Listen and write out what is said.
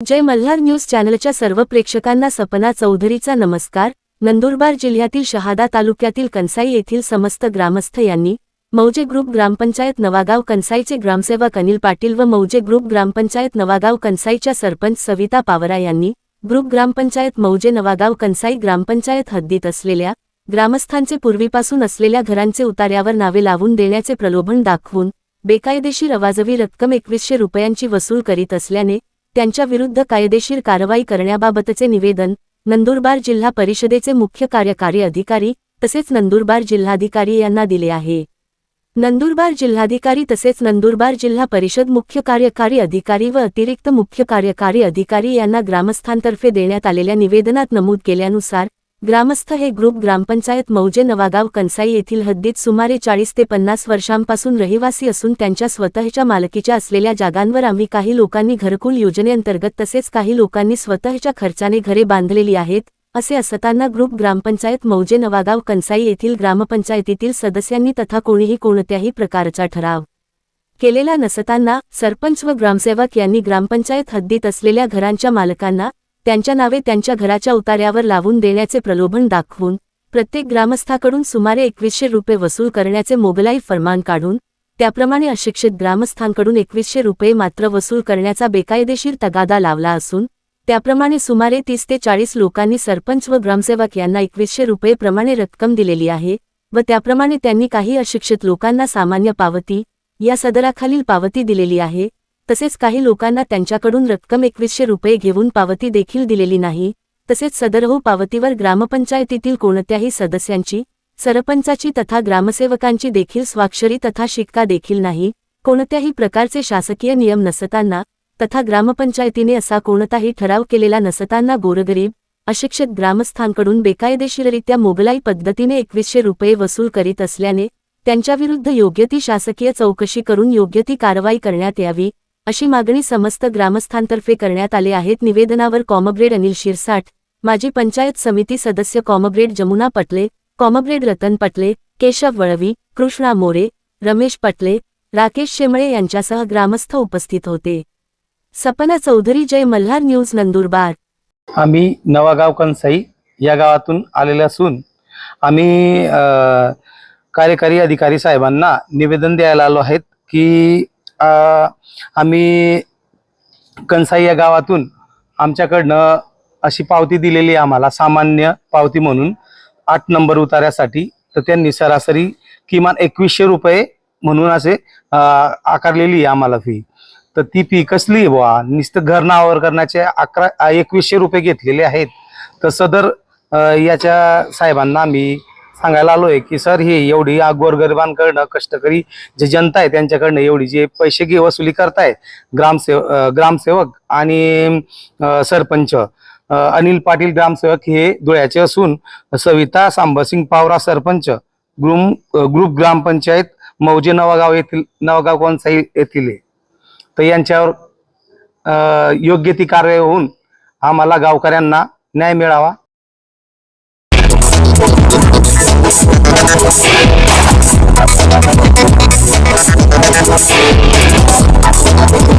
जय Malhar news चॅनलच्या सर्व प्रेक्षकांना सपना चौधरीचा नमस्कार. नंदुरबार जिल्ह्यातील शहादा तालुक्यातील कंसाई येथील समस्त ग्रामस्थ यांनी मौजे ग्रुप ग्रामपंचायत नवागाव कंसाईचे ग्रामसेवक अनिल पाटील व मौजे ग्रुप ग्रामपंचायत नवागाव कंसाईच्या सरपंच सविता पावरा यांनी ग्रुप ग्रामपंचायत मौजे नवागाव कंसाई ग्रामपंचायत हद्दीत असलेल्या ग्रामस्थांचे पूर्वीपासून असलेल्या घरांचे उतार्यावर नावे लावून देण्याचे प्रलोभन दाखवून बेकायदेशीर अवाजवी रक्कम एकवीसशे रुपयांची वसूल करीत असल्याने त्यांच्या विरुद्ध कायदेशीर कारवाई करण्याबाबतचे निवेदन नंदुरबार जिल्हा परिषदेचे मुख्य कार्यकारी अधिकारी तसेच नंदुरबार जिल्हाधिकारी यांना दिले आहे. नंदुरबार जिल्हाधिकारी तसेच नंदुरबार जिल्हा परिषद मुख्य कार्यकारी अधिकारी व अतिरिक्त मुख्य कार्यकारी अधिकारी यांना ग्रामस्थांतर्फे देण्यात आलेल्या निवेदनात नमूद केल्यानुसार ग्रामस्थ हे ग्रुप ग्रामपंचायत मौजे नवागाव कंसाई येथील हद्दीत सुमारे चाळीस ते पन्नास वर्षांपासून रहिवासी असून त्यांच्या स्वतःच्या मालकीच्या असलेल्या जागांवर आम्ही काही लोकांनी घरकुल योजनेअंतर्गत तसेच काही लोकांनी स्वतःच्या खर्चाने घरे बांधलेली आहेत असे असताना ग्रुप ग्रामपंचायत मौजे नवागाव कंसाई येथील ग्रामपंचायतीतील सदस्यांनी तथा कोणीही कोणत्याही प्रकारचा ठराव केलेला नसताना सरपंच व ग्रामसेवक यांनी ग्रामपंचायत हद्दीत असलेल्या घरांच्या मालकांना त्यांच्या नावे त्यांच्या घराच्या उतार्यावर लावून देण्याचे प्रलोभन दाखवून प्रत्येक ग्रामस्थाकडून सुमारे एकवीसशे रुपये वसूल करण्याचे मोगलाई फरमान काढून त्याप्रमाणे अशिक्षित ग्रामस्थांकडून एकवीसशे रुपये मात्र वसूल करण्याचा बेकायदेशीर तगादा लावला असून त्याप्रमाणे सुमारे तीस ते चाळीस लोकांनी सरपंच व ग्रामसेवक यांना एकवीसशे रुपये प्रमाणे रक्कम दिलेली आहे व त्याप्रमाणे त्यांनी काही अशिक्षित लोकांना सामान्य पावती या सदराखालील पावती दिलेली आहे तसेच काही लोकांना त्यांच्याकडून रक्कम एकवीसशे रुपये घेऊन पावती देखील दिलेली नाही तसेच सदरहू पावतीवर ग्रामपंचायतीतील कोणत्याही सदस्यांची सरपंचाची तथा ग्रामसेवकांची देखील स्वाक्षरी तथा शिक्का देखील नाही कोणत्याही प्रकारचे शासकीय नियम नसताना तथा ग्रामपंचायतीने असा कोणताही ठराव केलेला नसताना गोरगरीब अशिक्षित ग्रामस्थांकडून बेकायदेशीररित्या मोगलाई पद्धतीने एकवीसशे रुपये वसूल करीत असल्याने त्यांच्याविरुद्ध योग्य ती शासकीय चौकशी करून योग्य ती कारवाई करण्यात यावी अशी मागणी समस्त ग्रामस्थांतर्फे करण्यात आले आहेत. निवेदनावर कॉमब्रेड अनिल शिरसाट माजी पंचायत समिती सदस्य कॉमब्रेड जमुना पटले कॉमब्रेड रतन पटले केशव वळवी कृष्णा मोरे रमेश पटले राकेश शेमळे यांच्यासह ग्रामस्थ उपस्थित होते. सपना चौधरी जय मल्हार न्यूज नंदुरबार. आम्ही नवागाव कनसाई या गावातून आलेले असून आम्ही कार्यकारी अधिकारी साहेबांना निवेदन द्यायला आलो आहेत की आम्ही कनसाई या गावातून आमच्याकडनं अशी पावती दिलेली आहे आम्हाला सामान्य पावती म्हणून. आठ नंबर उतार्यासाठी तर त्यांनी सरासरी किमान एकवीसशे रुपये म्हणून असे आकारलेली आहे आम्हाला फी तर ती फी कसली आहे बुवा? नुसतं घर नावावर करण्याचे अकरा एकवीसशे रुपये घेतलेले आहेत. तर सदर याच्या साहेबांना आम्ही सांगायला आलो आहे की सर हे एवढी गोरगरिबांकडनं कष्टकरी जे जनता आहे त्यांच्याकडनं एवढी जे पैसे घे वसुली करताय ग्रामसेव ग्रामसेवक आणि सरपंच अनिल पाटील ग्रामसेवक हे धुळ्याचे असून सविता सांबसिंग पावरा सरपंच ग्रुम ग्रुप ग्रामपंचायत मौजे नवागाव येथील नवागाव कोणसाई येथील आहे. तर यांच्यावर योग्य ती कार्य होऊन आम्हाला गावकऱ्यांना न्याय मिळावा